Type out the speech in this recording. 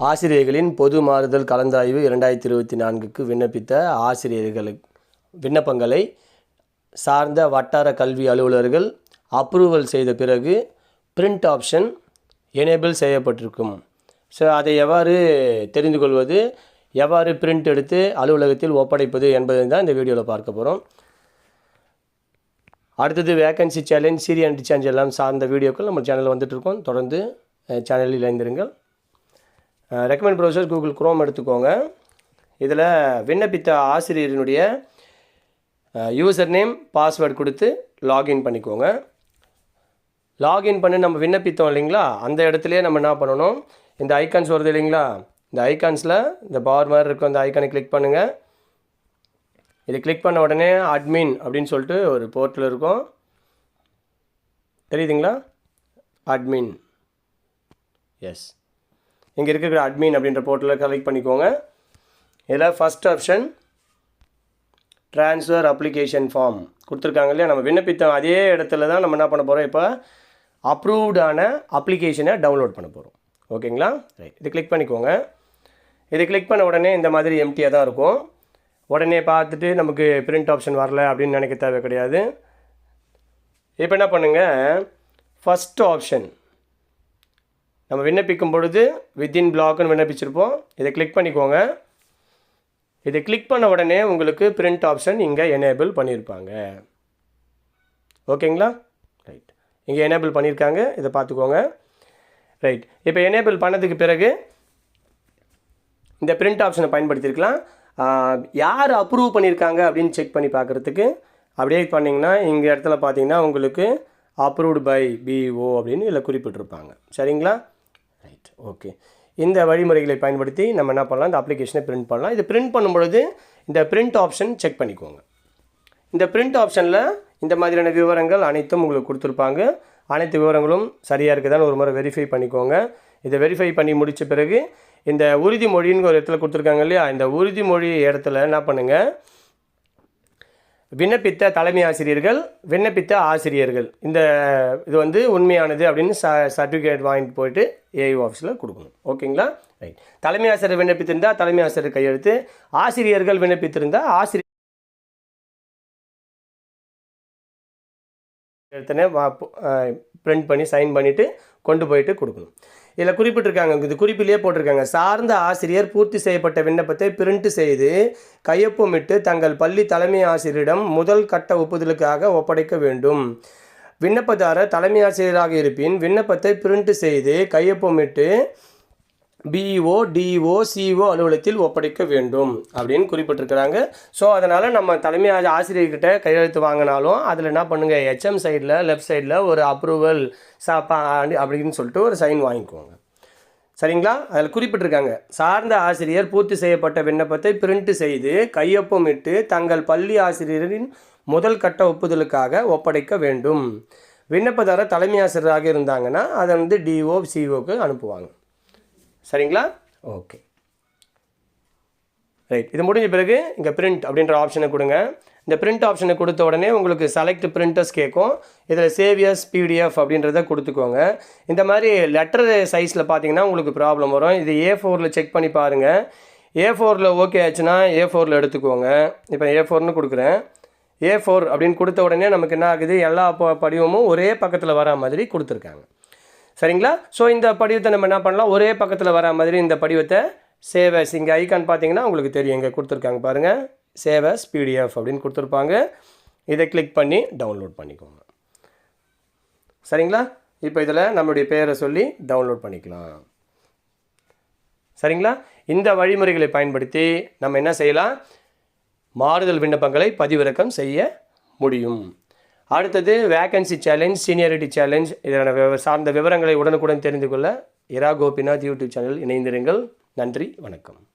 ஆசிரியர்களின் பொது மாறுதல் கலந்தாய்வு இரண்டாயிரத்தி இருபத்தி நான்குக்கு விண்ணப்பித்த ஆசிரியர்களுக்கு விண்ணப்பங்களை சார்ந்த வட்டார கல்வி அலுவலர்கள் அப்ரூவல் செய்த பிறகு பிரிண்ட் ஆப்ஷன் எனேபிள் செய்யப்பட்டிருக்கும். ஸோ அதை எவ்வாறு தெரிந்து கொள்வது? எவ்வாறு பிரிண்ட் எடுத்து அலுவலகத்தில் ஒப்படைப்பது என்பதை தான் இந்த வீடியோவில் பார்க்க போகிறோம் அடுத்தது வேகன்சி சேலஞ்ச் சீரியன் அண்ட் சேஞ்ச் எல்லாம் சார்ந்த வீடியோக்கள் நம்ம சேனலில் வந்துட்டுருக்கோம் தொடர்ந்து சேனலில் இணைந்திருங்கள். ரெக்கமெண்ட் ப்ரௌசர் கூகுள் குரோம் எடுத்துக்கோங்க. இதில் விண்ணப்பித்த ஆசிரியரினுடைய யூசர் நேம் பாஸ்வேர்டு கொடுத்து லாகின் பண்ணிக்கோங்க. லாகின் பண்ணி நம்ம விண்ணப்பித்தோம் இல்லைங்களா? அந்த இடத்துலையே நம்ம என்ன பண்ணணும்? இந்த ஐக்கான்ஸ் வருது இல்லைங்களா? இந்த ஐக்கான்ஸில் இந்த பார் மாதிரி இருக்கும் அந்த ஐக்கானை கிளிக் பண்ணுங்கள் இது கிளிக் பண்ண உடனே அட்மின் அப்படின்னு சொல்லிட்டு ஒரு போர்ட்டில் இருக்கும். தெரியுதுங்களா? அட்மின் எஸ் இங்கே இருக்கிற அட்மின் அப்படின்ற போர்ட்டலில் கலெக்ட் பண்ணிக்கோங்க. இதில் first option transfer application form கொடுத்துருக்காங்க இல்லையா? நம்ம விண்ணப்பித்தோம் அதே இடத்துல தான் நம்ம என்ன பண்ண போகிறோம் இப்போ அப்ரூவ்டான அப்ளிகேஷனை டவுன்லோட் பண்ண போகிறோம் ஓகேங்களா? ரைட் இது கிளிக் பண்ணிக்கோங்க. இது கிளிக் பண்ண உடனே இந்த மாதிரி எம்டியாக தான் இருக்கும். உடனே பார்த்துட்டு நமக்கு பிரிண்ட் ஆப்ஷன் வரல அப்படின்னு நினைக்க தேவை கிடையாது. இப்போ என்ன பண்ணுங்கள் ஃபஸ்ட் ஆப்ஷன் நம்ம விண்ணப்பிக்கும் பொழுது வித்தின் பிளாக்னு விண்ணப்பிச்சிருப்போம். இதை கிளிக் பண்ணிக்கோங்க. இதை கிளிக் பண்ண உடனே உங்களுக்கு பிரிண்ட் ஆப்ஷன் இங்கே எனேபிள் பண்ணியிருப்பாங்க ஓகேங்களா? ரைட் இங்கே எனேபிள் பண்ணியிருக்காங்க இதை பார்த்துக்கோங்க. ரைட் இப்போ எனேபிள் பண்ணதுக்கு பிறகு இந்த பிரிண்ட் ஆப்ஷனை பயன்படுத்தியிருக்கலாம் யார் அப்ரூவ் பண்ணியிருக்காங்க அப்படின்னு செக் பண்ணி பார்க்குறதுக்கு அப்படியே பண்ணிங்கன்னா இங்கே இடத்துல பார்த்தீங்கன்னா உங்களுக்கு அப்ரூவ்டு பை பிஓ அப்படின்னு இதில் குறிப்பிட்டிருப்பாங்க. சரிங்களா? ரைட் ஓகே இந்த வழிமுறைகளை பயன்படுத்தி நம்ம என்ன பண்ணலாம்? இந்த அப்ளிகேஷனை பிரிண்ட் பண்ணலாம். இது பிரிண்ட் பண்ணும்பொழுது இந்த பிரிண்ட் ஆப்ஷன் செக் பண்ணிக்கோங்க. இந்த பிரிண்ட் ஆப்ஷனில் இந்த மாதிரியான விவரங்கள் அனைத்தும் உங்களுக்கு கொடுத்துருப்பாங்க. அனைத்து விவரங்களும் சரியாக இருக்குதான்னு ஒரு முறை வெரிஃபை பண்ணிக்கோங்க. இதை வெரிஃபை பண்ணி முடித்த பிறகு இந்த உறுதிமொழின்னு ஒரு இடத்துல கொடுத்துருக்காங்க இல்லையா? இந்த உறுதிமொழி இடத்துல என்ன பண்ணுங்கள் விண்ணப்பித்த தலைமை ஆசிரியர்கள் விண்ணப்பித்த ஆசிரியர்கள். இந்த இது வந்து உண்மையானது அப்படின்னு ச சர்டிஃபிகேட் வாங்கிட்டு போயிட்டு ஏயு ஆஃபீஸில் கொடுக்கணும். ஓகேங்களா? ரைட் தலைமை ஆசிரியர் விண்ணப்பித்திருந்தால் தலைமை ஆசிரியர் கையெழுத்து. ஆசிரியர்கள் விண்ணப்பித்திருந்தால் ஆசிரியர் எடுத்தனே பிரிண்ட் பண்ணி சைன் பண்ணிவிட்டு கொண்டு போயிட்டு கொடுக்கணும். இதில் குறிப்பிட்டிருக்காங்க இது குறிப்பிலேயே போட்டிருக்காங்க. சார்ந்த ஆசிரியர் பூர்த்தி செய்யப்பட்ட விண்ணப்பத்தை பிரிண்ட் செய்து கையொப்பமிட்டு தங்கள் பள்ளி தலைமை ஆசிரியரிடம் முதல் கட்ட ஒப்புதலுக்காக ஒப்படைக்க வேண்டும். விண்ணப்பதாரர் தலைமை ஆசிரியராக இருப்பின் விண்ணப்பத்தை பிரிண்ட் செய்து கையொப்பமிட்டு பிஇஓ டிஇஓ சிஇஓ அலுவலகத்தில் ஒப்படைக்க வேண்டும் அப்படின்னு குறிப்பிட்டிருக்கிறாங்க. ஸோ அதனால் நம்ம தலைமை ஆசிரியர்கிட்ட கையெழுத்து வாங்கினாலும் அதில் என்ன பண்ணுங்கள் ஹெச்எம் சைடில் லெஃப்ட் சைடில் ஒரு அப்ரூவல் சா பா- அப்படின்னு சொல்லிட்டு ஒரு சைன் வாங்கிக்கோங்க. சரிங்களா? அதில் குறிப்பிட்டிருக்காங்க. சார்ந்த ஆசிரியர் பூர்த்தி செய்யப்பட்ட விண்ணப்பத்தை பிரிண்ட் செய்து கையொப்பமிட்டு தங்கள் பள்ளி ஆசிரியரின் முதல் கட்ட ஒப்புதலுக்காக ஒப்படைக்க வேண்டும். விண்ணப்பதாரர் தலைமை ஆசிரியராக இருந்தாங்கன்னா அதை வந்து டிஓ சிஓக்கு அனுப்புவாங்க. சரிங்களா? ஓகே. ரைட் இது முடிஞ்ச பிறகு இங்கே பிரிண்ட் அப்படின்ற ஆப்ஷனை கொடுங்க. இந்த பிரிண்ட் ஆப்ஷனை கொடுத்த உடனே உங்களுக்கு செலக்ட் பிரிண்டர்ஸ் கேட்கும். இதில் சேவியர்ஸ் பிடிஎஃப் அப்படின்றத கொடுத்துக்கோங்க. இந்த மாதிரி லெட்டர் சைஸில் பார்த்தீங்கன்னா உங்களுக்கு ப்ராப்ளம் வரும். இது ஏ ஃபோரில் செக் பண்ணி பாருங்கள் ஏ ஃபோரில் ஓகே ஆச்சுன்னா ஏ ஃபோரில் எடுத்துக்கோங்க. இப்போ ஏ ஃபோர்னு கொடுக்குறேன். ஏ ஃபோர் அப்படின்னு கொடுத்த உடனே நமக்கு என்ன ஆகுது? எல்லா படிவமும் ஒரே பக்கத்தில் வரா மாதிரி கொடுத்துருக்காங்க. சரிங்களா? ஸோ இந்த படிவத்தை நம்ம என்ன பண்ணலாம்? ஒரே பக்கத்தில் வர மாதிரி இந்த படிவத்தை சேவஸ் இங்கே ஐக்கான் பார்த்தீங்கன்னா உங்களுக்கு தெரியும். இங்கே கொடுத்துருக்காங்க பாருங்கள் சேவஸ் பிடிஎஃப் அப்படின்னு கொடுத்துருப்பாங்க. இதை கிளிக் பண்ணி டவுன்லோட் பண்ணிக்கோங்க. சரிங்களா? இப்போ இதில் நம்மளுடைய பேரை சொல்லி டவுன்லோட் பண்ணிக்கலாம். சரிங்களா? இந்த வழிமுறைகளை பயன்படுத்தி நம்ம என்ன செய்யலாம்? மாறுதல் விண்ணப்பங்களை பதிவிறக்கம் செய்ய முடியும். அடுத்தது வேகன்சி சேலஞ்ச் சீனியாரிட்டி சேலஞ்ச் இதன விவ- சார்ந்த விவரங்களை உடனுக்குடன் தெரிந்து கொள்ள இரா கோபிநாத் யூடியூப் சேனல் இணைந்திருங்கள். நன்றி வணக்கம்.